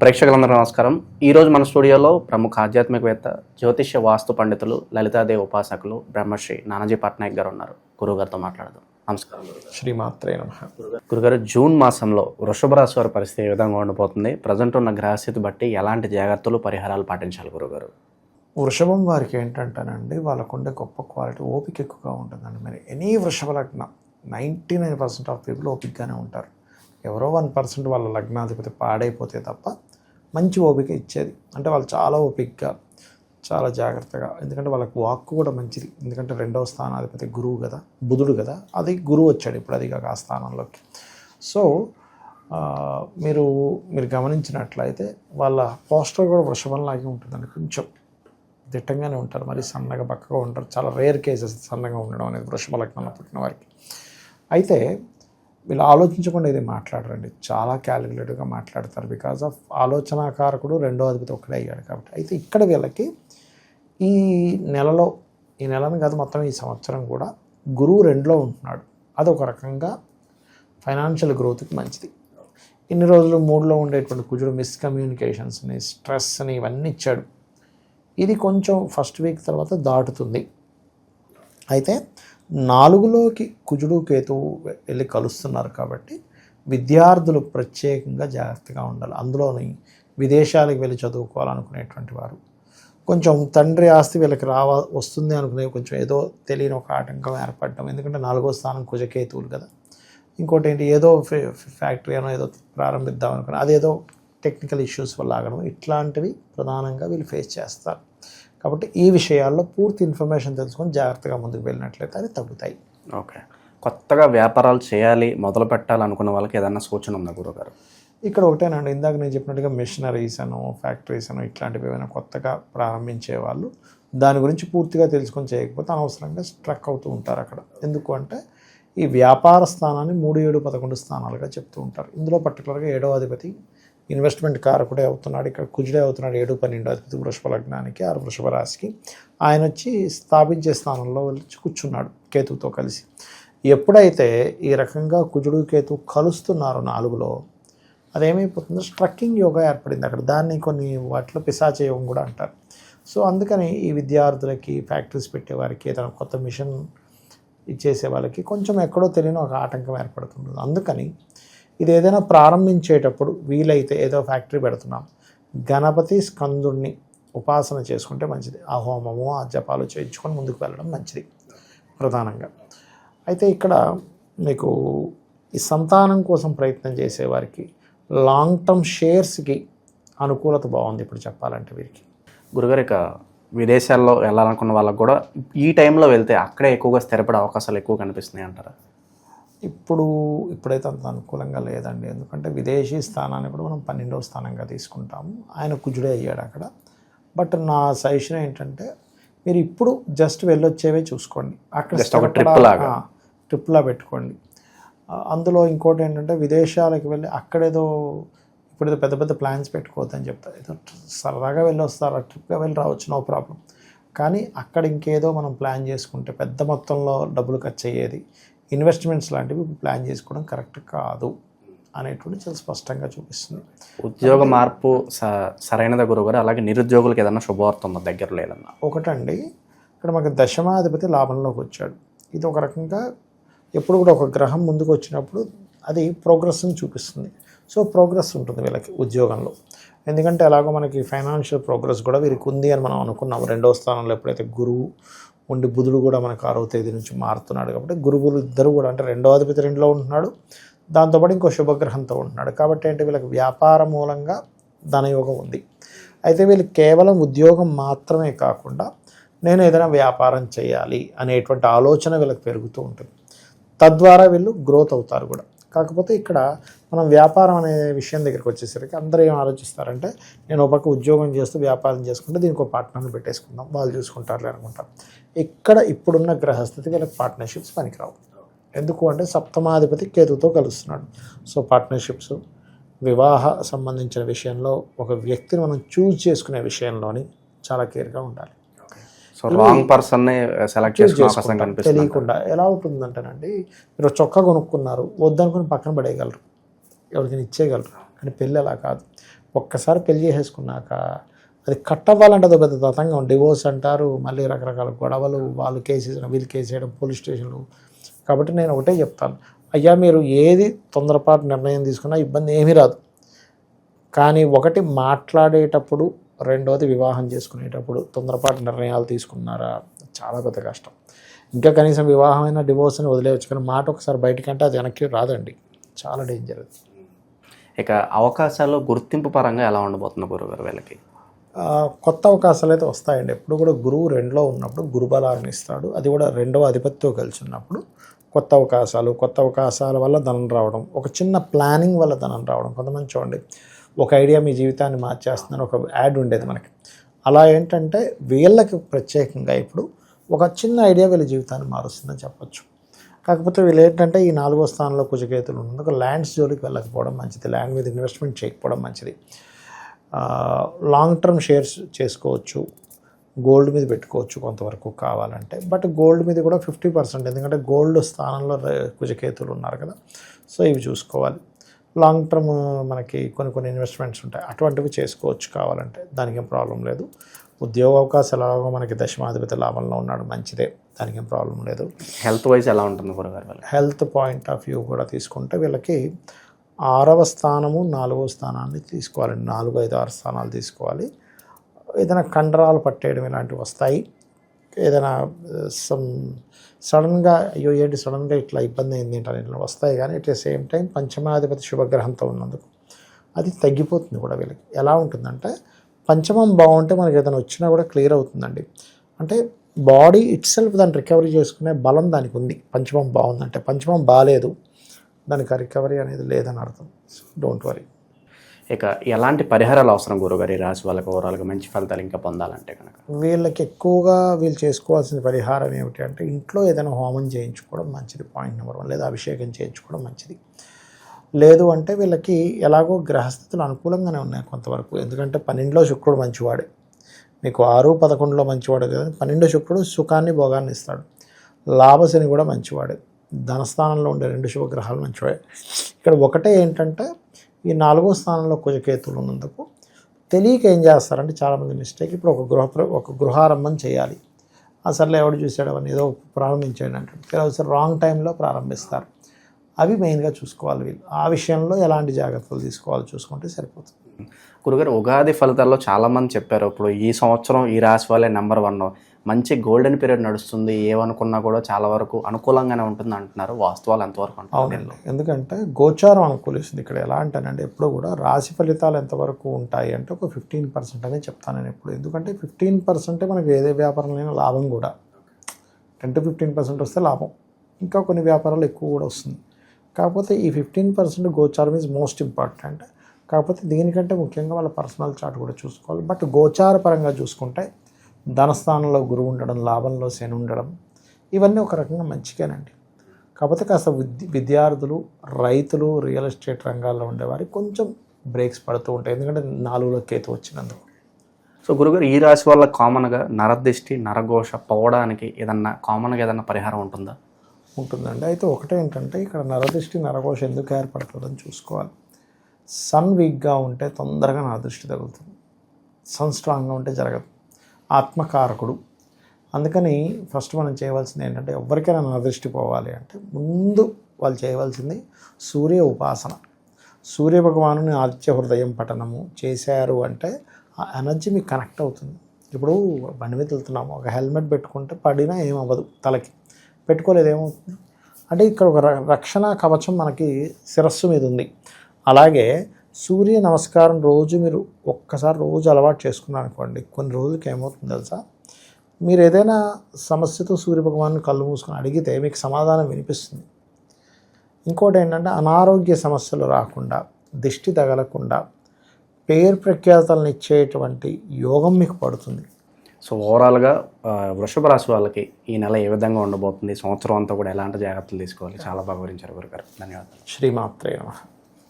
ప్రేక్షకులందరూ నమస్కారం. ఈరోజు మన స్టూడియోలో ప్రముఖ ఆధ్యాత్మికవేత్త జ్యోతిష్య వాస్తు పండితులు లలితాదేవి ఉపాసకులు బ్రహ్మశ్రీ నానాజీ పట్నాయక్ గారు ఉన్నారు. గురువుగారితో మాట్లాడదాం. నమస్కారం. శ్రీమాత్రే నమ. గురుగారు జూన్ మాసంలో వృషభ రాశి వారి పరిస్థితి ఏ విధంగా ఉండిపోతుంది ప్రజెంట్ ఉన్న గ్రహస్థితి బట్టి ఎలాంటి జాగ్రత్తలు పరిహారాలు పాటించాలి గురుగారు? వృషభం వారికి ఏంటంటేనండి వాళ్ళకుండే గొప్ప క్వాలిటీ ఓపిక ఎక్కువగా ఉంటుందండి. మరి ఎనీ వృషభ లగ్నం ninety nine percent of people ఓపికగానే ఉంటారు. ఎవరో వన్ పర్సెంట్ వాళ్ళ లగ్నాధిపతి పాడైపోతే తప్ప మంచి ఓపిక ఇచ్చేది. అంటే వాళ్ళు చాలా ఓపికగా చాలా జాగ్రత్తగా. ఎందుకంటే వాళ్ళకి వాక్కు కూడా మంచిది. ఎందుకంటే రెండవ స్థానాధిపతి గురువు కదా బుధుడు కదా అది గురువు వచ్చాడు ఇప్పుడు అది కాక ఆ స్థానంలోకి. సో మీరు మీరు గమనించినట్లయితే వాళ్ళ పోస్టర్ కూడా వృషభంలాగే ఉంటుందండి కొంచెం. దిట్టంగానే ఉంటారు మరి సన్నగా బక్కగా ఉంటారు. చాలా రేర్ కేసెస్ సన్నగా ఉండడం అనేది వృషభ లగ్నంలో పుట్టిన వారికి. అయితే వీళ్ళు ఆలోచించకుండా ఇది మాట్లాడరండి. చాలా క్యాలిక్యులేటివ్గా మాట్లాడతారు. బికాజ్ ఆఫ్ ఆలోచనాకారకుడు రెండో అధిపతి ఒక్కడే అయ్యాడు కాబట్టి. అయితే ఇక్కడ వీళ్ళకి ఈ నెలలో ఈ నెలను కాదు మొత్తం ఈ సంవత్సరం కూడా గురువు రెండులో ఉంటున్నాడు. అదొక రకంగా ఫైనాన్షియల్ గ్రోత్కి మంచిది. ఇన్ని రోజులు మూడులో ఉండేటువంటి కుజుడు మిస్కమ్యూనికేషన్స్ని స్ట్రెస్ని ఇవన్నీ ఇచ్చాడు. ఇది కొంచెం ఫస్ట్ వీక్ తర్వాత దాటుతుంది. అయితే నాలుగులోకి కుజుడు కేతువు వెళ్ళి కలుస్తున్నారు కాబట్టి విద్యార్థులు ప్రత్యేకంగా జాగ్రత్తగా ఉండాలి. అందులోని విదేశాలకు వెళ్ళి చదువుకోవాలనుకునేటువంటి వారు. కొంచెం తండ్రి ఆస్తి వీళ్ళకి రావా వస్తుంది అనుకునే కొంచెం ఏదో తెలియని ఒక ఆటంకం ఏర్పడటం. ఎందుకంటే నాలుగో స్థానం కుజకేతువులు కదా. ఇంకోటి ఏంటి? ఏదో ఫ్యాక్టరీ అనో ఏదో ప్రారంభిద్దాం అనుకున్నా అదేదో టెక్నికల్ ఇష్యూస్ వల్ల ఆగడం. ఇట్లాంటివి ప్రధానంగా వీళ్ళు ఫేస్ చేస్తారు. కాబట్టి ఈ విషయాల్లో పూర్తి ఇన్ఫర్మేషన్ తెలుసుకొని జాగ్రత్తగా ముందుకు వెళ్ళినట్లయితే అది తగ్గుతాయి. ఓకే. కొత్తగా వ్యాపారాలు చేయాలి మొదలు పెట్టాలనుకున్న వాళ్ళకి ఏదైనా సూచన ఉందా గురుగారు ఇక్కడ ఒకటేనండి ఇందాక నేను చెప్పినట్టుగా మిషనరీస్ అను ఫ్యాక్టరీస్ అను ఇట్లాంటివి ఏమైనా కొత్తగా ప్రారంభించే వాళ్ళు దాని గురించి పూర్తిగా తెలుసుకొని చేయకపోతే అనవసరంగా స్ట్రక్ అవుతూ ఉంటారు అక్కడ. ఎందుకు అంటే ఈ వ్యాపార స్థానాన్ని మూడు ఏడు పదకొండు స్థానాలుగా చెప్తూ ఉంటారు. ఇందులో పర్టికులర్గా ఏడో అధిపతి ఇన్వెస్ట్మెంట్ కారకుడే అవుతున్నాడు. ఇక్కడ కుజుడే అవుతున్నాడు ఏడు పన్నెండు అధిపతి వృషభ లగ్నానికి ఆరు వృషభ రాశికి. ఆయన వచ్చి స్థాపించే స్థానంలో వచ్చి కూర్చున్నాడు కేతువుతో కలిసి. ఎప్పుడైతే ఈ రకంగా కుజుడు కేతు కలుస్తున్నారు నాలుగులో అదేమైపోతుందో స్ట్రక్కింగ్ యోగా ఏర్పడింది అక్కడ. దాన్ని కొన్ని వాటిలో పిశాచ యోగం కూడా అంటారు. సో అందుకని ఈ విద్యార్థులకి ఫ్యాక్టరీస్ పెట్టేవారికి ఏదైనా కొత్త మిషన్ ఇచ్చేసే వాళ్ళకి కొంచెం ఎక్కడో తెలియని ఒక ఆటంకం ఏర్పడుతుంది అందుకని ఇది ఏదైనా ప్రారంభించేటప్పుడు వీలైతే ఏదో ఫ్యాక్టరీ పెడుతున్నాం. గణపతి స్కందుడిని ఉపాసన చేసుకుంటే మంచిది. ఆ హోమము ఆ జపాలు చేయించుకొని ముందుకు వెళ్ళడం మంచిది ప్రధానంగా. అయితే ఇక్కడ మీకు ఈ సంతానం కోసం ప్రయత్నం చేసేవారికి లాంగ్ టర్మ్ షేర్స్కి అనుకూలత బాగుంది ఇప్పుడు చెప్పాలంటే వీరికి. గురుగారు ఇక విదేశాల్లో వెళ్ళాలనుకున్న వాళ్ళకు కూడా ఈ టైంలో వెళ్తే అక్కడే ఎక్కువగా స్థిరపడే అవకాశాలు ఎక్కువ కనిపిస్తున్నాయి అంటారా ఇప్పుడు ఇప్పుడైతే అంత అనుకూలంగా లేదండి. ఎందుకంటే విదేశీ స్థానాన్ని కూడా మనం పన్నెండవ స్థానంగా తీసుకుంటాము. ఆయన కుజుడే అయ్యాడు అక్కడ. బట్ నా సజెషన్ ఏంటంటే మీరు ఇప్పుడు జస్ట్ వెళ్ళొచ్చేవే చూసుకోండి. అక్కడ. ట్రిప్లా పెట్టుకోండి. అందులో ఇంకోటి ఏంటంటే విదేశాలకు వెళ్ళి అక్కడేదో ఇప్పుడు ఏదో పెద్ద పెద్ద ప్లాన్స్ పెట్టుకోవద్దని చెప్తారు ఏదో సరదాగా వెళ్ళి వస్తారు ట్రిప్గా వెళ్ళి రావచ్చు నో ప్రాబ్లం. కానీ అక్కడ ఇంకేదో మనం ప్లాన్ చేసుకుంటే పెద్ద మొత్తంలో డబ్బులు ఖర్చు అయ్యేది ఇన్వెస్ట్మెంట్స్ లాంటివి ప్లాన్ చేసుకోవడం కరెక్ట్ కాదు అనేటువంటి చాలా స్పష్టంగా చూపిస్తుంది. ఉద్యోగ మార్పు స- సరైనదా గురుగారు? అలాగే నిరుద్యోగులకు ఏదైనా శుభవార్త ఉందా దగ్గర లేదన్నా ఒకటండి ఇక్కడ మనకి దశమాధిపతి లాభంలోకి వచ్చాడు. ఇది ఒక రకంగా ఎప్పుడు కూడా ఒక గ్రహం ముందుకు వచ్చినప్పుడు అది ప్రోగ్రెస్ని చూపిస్తుంది. సో ప్రోగ్రెస్ ఉంటుంది వీళ్ళకి ఉద్యోగంలో. ఎందుకంటే ఎలాగో మనకి ఫైనాన్షియల్ ప్రోగ్రెస్ కూడా వీరికి ఉంది అని మనం అనుకున్నాం రెండవ స్థానంలో ఎప్పుడైతే గురువు ఉండి బుధుడు కూడా మనకు ఆరవ తేదీ నుంచి మారుతున్నాడు కాబట్టి గురువులు ఇద్దరు కూడా అంటే రెండో అధిపతి రెండులో ఉంటున్నాడు. దాంతోపాటు ఇంకో శుభగ్రహంతో ఉంటున్నాడు. కాబట్టి ఏంటి వీళ్ళకి వ్యాపార మూలంగా ధనయోగం ఉంది. అయితే వీళ్ళు కేవలం ఉద్యోగం మాత్రమే కాకుండా నేను ఏదైనా వ్యాపారం చేయాలి అనేటువంటి ఆలోచన వీళ్ళకి పెరుగుతూ ఉంటుంది. తద్వారా వీళ్ళు గ్రోత్ అవుతారు కూడా. కాకపోతే ఇక్కడ మనం వ్యాపారం అనే విషయం దగ్గరికి వచ్చేసరికి అందరూ ఏం ఆలోచిస్తారంటే నేను ఒక పక్క ఉద్యోగం చేస్తూ వ్యాపారం చేసుకుంటే దీనికి ఒక పార్ట్నర్ని పెట్టేసుకుందాం వాళ్ళు చూసుకుంటారులే అనుకుంటారు. ఇక్కడ ఇప్పుడున్న గ్రహస్థితి వీళ్ళకి పార్ట్నర్షిప్స్ పనికిరావు. ఎందుకు అంటే సప్తమాధిపతి కేతుతో కలుస్తున్నాడు. సో పార్ట్నర్షిప్స్ వివాహ సంబంధించిన విషయంలో ఒక వ్యక్తిని మనం చూజ్ చేసుకునే విషయంలోని చాలా కేర్గా ఉండాలి. సో రాంగ్ పర్సన్ సెలెక్ట్ చేసుకునే తెలియకుండా. ఎలా ఉంటుందంటేనండి మీరు చొక్కా కొనుక్కున్నారు వద్దనుకుని పక్కన పడేయగలరు. ఎవరికైనా ఇచ్చేయగలరు. కానీ పెళ్ళి అలా కాదు. ఒక్కసారి పెళ్ళి చేసేసుకున్నాక అది కట్ అవ్వాలంటే అదో పెద్ద తతంగం. డివోర్స్ అంటారు మళ్ళీ రకరకాల గొడవలు వాళ్ళు కేసు వీళ్ళు కేసు వేయడం పోలీస్ స్టేషన్లు. కాబట్టి నేను ఒకటే చెప్తాను. అయ్యా మీరు ఏది తొందరపాటు నిర్ణయం తీసుకున్నా ఇబ్బంది ఏమీ రాదు. కానీ ఒకటి మాట్లాడేటప్పుడు రెండవది వివాహం చేసుకునేటప్పుడు తొందరపాటు నిర్ణయాలు తీసుకున్నారా? చాలా పెద్ద కష్టం. ఇంకా కనీసం వివాహమైన డివోర్స్ అని వదిలేయచ్చు. కానీ మాట ఒకసారి బయటకంటే అది వెనక్కి రాదండి. చాలా డేంజర్ అది. ఇక అవకాశాలు గుర్తింపు పరంగా ఎలా ఉండబోతున్న గురుగారు వీళ్ళకి? కొత్త అవకాశాలు అయితే వస్తాయండి. ఎప్పుడు కూడా గురువు రెండులో ఉన్నప్పుడు గురుబలాన్ని ఇస్తాడు. అది కూడా రెండవ అధిపతితో కలిసి ఉన్నప్పుడు కొత్త అవకాశాలు కొత్త అవకాశాల వల్ల ధనం రావడం ఒక చిన్న ప్లానింగ్ వల్ల ధనం రావడం. కొంతమంది చూడండి ఒక ఐడియా మీ జీవితాన్ని మార్చేస్తుందని ఒక యాడ్ ఉండేది మనకి. అలా ఏంటంటే వీళ్ళకి ప్రత్యేకంగా ఇప్పుడు ఒక చిన్న ఐడియా వీళ్ళ జీవితాన్ని మారుస్తుందని చెప్పొచ్చు. కాకపోతే వీళ్ళు ఏంటంటే ఈ నాలుగో స్థానంలో కుజకేతులు ఉన్నందుకు ల్యాండ్స్ జోలికి వెళ్ళకపోవడం మంచిది. ల్యాండ్ మీద ఇన్వెస్ట్మెంట్ చేయకపోవడం మంచిది. లాంగ్ టర్మ్ షేర్స్ చేసుకోవచ్చు. గోల్డ్ మీద పెట్టుకోవచ్చు కొంతవరకు కావాలంటే. బట్ గోల్డ్ మీద కూడా ఫిఫ్టీ పర్సెంట్ ఎందుకంటే గోల్డ్ స్థానంలో కుజకేతులు ఉన్నారు కదా. సో ఇవి చూసుకోవాలి. లాంగ్ టర్మ్ మనకి కొన్ని కొన్ని ఇన్వెస్ట్మెంట్స్ ఉంటాయి. అటువంటివి చేసుకోవచ్చు కావాలంటే. దానికి ఏం ప్రాబ్లం లేదు. ఉద్యోగ అవకాశాలు ఎలాగో మనకి దశమాధిపతి లాభంలో ఉన్నాడు మంచిదే. దానికి ఏం ప్రాబ్లం లేదు. హెల్త్ వైజ్ ఎలా ఉంటుంది గురుగారు? హెల్త్ పాయింట్ ఆఫ్ వ్యూ కూడా తీసుకుంటే వీళ్ళకి ఆరవ స్థానము నాలుగవ స్థానాన్ని తీసుకోవాలి. నాలుగు ఐదు ఆరు స్థానాలు తీసుకోవాలి. ఏదైనా కండరాలు పట్టేయడం ఇలాంటివి వస్తాయి. ఏదైనా సమ్ సడన్గా అయ్యో ఏంటి సడన్గా ఇట్లా ఇబ్బంది అయింది ఏంటని ఇట్లా వస్తాయి కానీ అట్ ద సేమ్ టైం పంచమాధిపతి శుభగ్రహంతో ఉన్నందుకు అది తగ్గిపోతుంది కూడా వీళ్ళకి. ఎలా ఉంటుందంటే పంచమం బాగుంటే మనకి ఏదైనా వచ్చినా కూడా క్లియర్ అవుతుందండి. అంటే బాడీ ఇట్ సెల్ఫ్ దాన్ని రికవరీ చేసుకునే బలం దానికి ఉంది. పంచమం బాగుందంటే పంచమం బాగాలేదు. దానికి రికవరీ అనేది లేదని అర్థం. డోంట్ వరీ ఇక ఎలాంటి పరిహారాలు అవసరం గురుగారు? ఈ రాశి వాళ్ళకి ఓవరాల్గా మంచి ఫలితాలు ఇంకా పొందాలంటే కనుక వీళ్ళకి ఎక్కువగా వీళ్ళు చేసుకోవాల్సిన పరిహారం ఏమిటి అంటే ఇంట్లో ఏదైనా హోమం చేయించుకోవడం మంచిది పాయింట్ నెంబర్ వన్ లేదా అభిషేకం చేయించుకోవడం మంచిది. లేదు అంటే వీళ్ళకి ఎలాగో గ్రహస్థితులు అనుకూలంగానే ఉన్నాయి కొంతవరకు. ఎందుకంటే పన్నెండులో శుక్రుడు మంచివాడే. మీకు ఆరు పదకొండులో మంచివాడు కదా. పన్నెండు శుక్రుడు సుఖాన్ని భోగాన్ని ఇస్తాడు. లాభశని కూడా మంచివాడే. ధనస్థానంలో ఉండే రెండు శుభగ్రహాలు మంచివే. ఇక్కడ ఒకటే ఏంటంటే ఈ నాలుగో స్థానంలో కుజకేతులు ఉన్నందుకు తెలియక ఏం చేస్తారంటే చాలామంది మిస్టేక్. ఇప్పుడు ఒక గృహ ఒక గృహారంభం చేయాలి. ఆ సర్లే ఎవడు చూసాడు అవన్నీ ఏదో ప్రారంభించాడు అంటే ఒకసారి రాంగ్ టైంలో ప్రారంభిస్తారు. అవి మెయిన్గా చూసుకోవాలి వీళ్ళు. ఆ విషయంలో ఎలాంటి జాగ్రత్తలు తీసుకోవాలి చూసుకుంటే సరిపోతుంది. గురుగారు ఉగాది ఫలితాల్లో చాలామంది చెప్పారు ఇప్పుడు ఈ సంవత్సరం ఈ రాశి వాళ్ళే నెంబర్ వన్. మంచి గోల్డెన్ పీరియడ్ నడుస్తుంది ఏమనుకున్నా కూడా చాలా వరకు అనుకూలంగానే ఉంటుంది అంటున్నారు. వాస్తవాలు ఎంతవరకు అవునండి. ఎందుకంటే గోచారం అనుకూలిస్తుంది. ఇక్కడ ఎలా అంటానంటే ఎప్పుడు కూడా రాశి ఫలితాలు ఎంతవరకు ఉంటాయి అంటే ఒక ఫిఫ్టీన్ పర్సెంట్ అనే చెప్తాను నేను ఎప్పుడు. ఎందుకంటే ఫిఫ్టీన్ పర్సెంటే మనకి ఏదే వ్యాపారంలో లాభం కూడా. టెన్ టు ఫిఫ్టీన్ పర్సెంట్ వస్తే లాభం. ఇంకా కొన్ని వ్యాపారాలు ఎక్కువ కూడా వస్తుంది. కాకపోతే ఈ ఫిఫ్టీన్ పర్సెంట్ గోచారం ఈజ్ మోస్ట్ ఇంపార్టెంట్ కాకపోతే దీనికంటే ముఖ్యంగా వాళ్ళ పర్సనల్ చార్ట్ కూడా చూసుకోవాలి. బట్ గోచార పరంగా చూసుకుంటే ధనస్థానంలో గురువు ఉండడం లాభంలో శని ఉండడం ఇవన్నీ ఒక రకంగా మంచిగానండి కాకపోతే కాస్త విద్య విద్యార్థులు రైతులు రియల్ ఎస్టేట్ రంగాల్లో ఉండేవారికి కొంచెం బ్రేక్స్ పడుతూ ఉంటాయి. ఎందుకంటే నాలుగులో కేతు వచ్చినందుకు. సో గురుగారు ఈ రాశి వాళ్ళ కామన్గా నరదిష్టి నరఘోష పోవడానికి ఏదన్నా కామన్గా ఏదన్నా పరిహారం ఉంటుందా? ఉంటుందండి. అయితే ఒకటే ఏంటంటే ఇక్కడ నరదృష్టి నరకోశ ఎందుకు ఏర్పడుతుందని చూసుకోవాలి. సన్ వీక్గా ఉంటే తొందరగా నరదృష్టి తగులుతుంది. సన్ స్ట్రాంగ్గా ఉంటే జరగదు. ఆత్మకారకుడు. అందుకని ఫస్ట్ మనం చేయవలసింది ఏంటంటే ఎవరికైనా నరదృష్టి పోవాలి అంటే ముందు వాళ్ళు చేయవలసింది సూర్య ఉపాసన. సూర్య భగవాను ఆదిత్య హృదయం పఠనము చేశారు అంటే ఆ ఎనర్జీ మీకు కనెక్ట్ అవుతుంది. ఇప్పుడు బండి మీద వెళ్తున్నాము ఒక హెల్మెట్ పెట్టుకుంటే పడినా ఏమవ్వదు తలకి. పెట్టుకోలేదు ఏమవుతుంది అంటే ఇక్కడ ఒక ర- రక్షణ కవచం మనకి శిరస్సు మీద ఉంది. అలాగే సూర్య నమస్కారం రోజు మీరు ఒక్కసారి రోజు అలవాటు చేసుకున్నారు అనుకోండి కొన్ని రోజులకి ఏమవుతుంది తెలుసా? మీరు ఏదైనా సమస్యతో సూర్య భగవాన్ని కళ్ళు మూసుకొని అడిగితే మీకు సమాధానం వినిపిస్తుంది. ఇంకోటి ఏంటంటే అనారోగ్య సమస్యలు రాకుండా దిష్టి తగలకుండా పేరు ప్రఖ్యాతలను ఇచ్చేటువంటి యోగం మీకు పడుతుంది. సో ఓవరాల్గా వృషభ రాశి వాళ్ళకి ఈ నెల ఏ విధంగా ఉండబోతుంది సంవత్సరం అంతా కూడా ఎలాంటి జాగ్రత్తలు తీసుకోవాలి చాలా బాగా వివరించారు గురుగారు. ధన్యవాదాలు. శ్రీమాత్రే నమః.